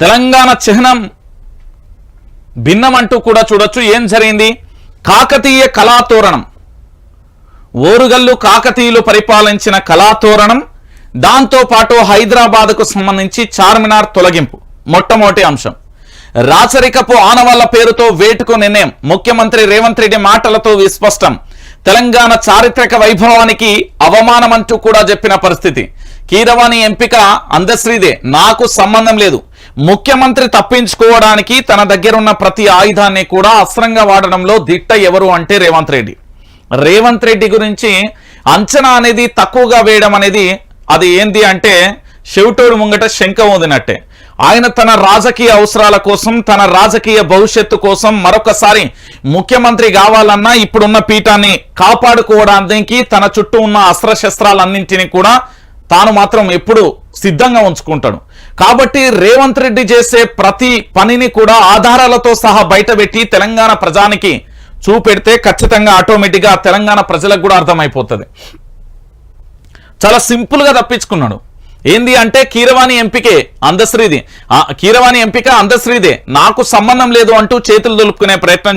తెలంగాణ చిహ్నం భిన్నం అంటూ కూడా చూడొచ్చు. ఏం జరిగింది? కాకతీయ కళాతోరణం. ఓరుగల్లు కాకతీయులు పరిపాలించిన కళాతోరణం దాంతో పాటు హైదరాబాద్కు సంబంధించి చార్మినార్ తొలగింపు. మొట్టమొదటి అంశం. రాచరికపు ఆనవాళ్ళ పేరుతో వేటుకు నిర్ణయం. ముఖ్యమంత్రి రేవంత్ రెడ్డి మాటలతో విస్పష్టం. తెలంగాణ చారిత్రక వైభవానికి అవమానమంటూ కూడా చెప్పిన పరిస్థితి. కీరవాణి ఎంపిక అందశ్రీదే. నాకు సంబంధం లేదు. ముఖ్యమంత్రి తప్పించుకోవడానికి తన దగ్గర ఉన్న ప్రతి ఆయుధాన్ని కూడా అస్త్రంగా వాడడంలో దిట్ట ఎవరు అంటే రేవంత్ రెడ్డి. రేవంత్ రెడ్డి గురించి అంచనా అనేది తక్కువగా వేయడం అనేది అది ఏంది అంటే చెవిటోడు ముంగట శంఖ ఉందినట్టే ఆయన తన రాజకీయ అవసరాల కోసం తన రాజకీయ భవిష్యత్తు కోసం మరొకసారి ముఖ్యమంత్రి కావాలన్నా ఇప్పుడున్న పీఠాన్ని కాపాడుకోవడానికి తన చుట్టూ ఉన్న అస్త్రశస్త్రాలన్నింటినీ కూడా తాను మాత్రం ఎప్పుడు సిద్ధంగా ఉంచుకుంటాడు. కాబట్టి రేవంత్ రెడ్డి చేసే ప్రతి పనిని కూడా ఆధారాలతో సహా బయటపెట్టి తెలంగాణ ప్రజానికి చూపెడితే ఖచ్చితంగా ఆటోమేటిక్గా తెలంగాణ ప్రజలకు కూడా అర్థమైపోతుంది. చాలా సింపుల్గా తప్పించుకున్నాడు. ఏంది అంటే కీరవాణి ఎంపికే అందశ్రీది కీరవాణి ఎంపిక అందశ్రీదే నాకు సంబంధం లేదు అంటూ చేతులు దులుపుకునే ప్రయత్నం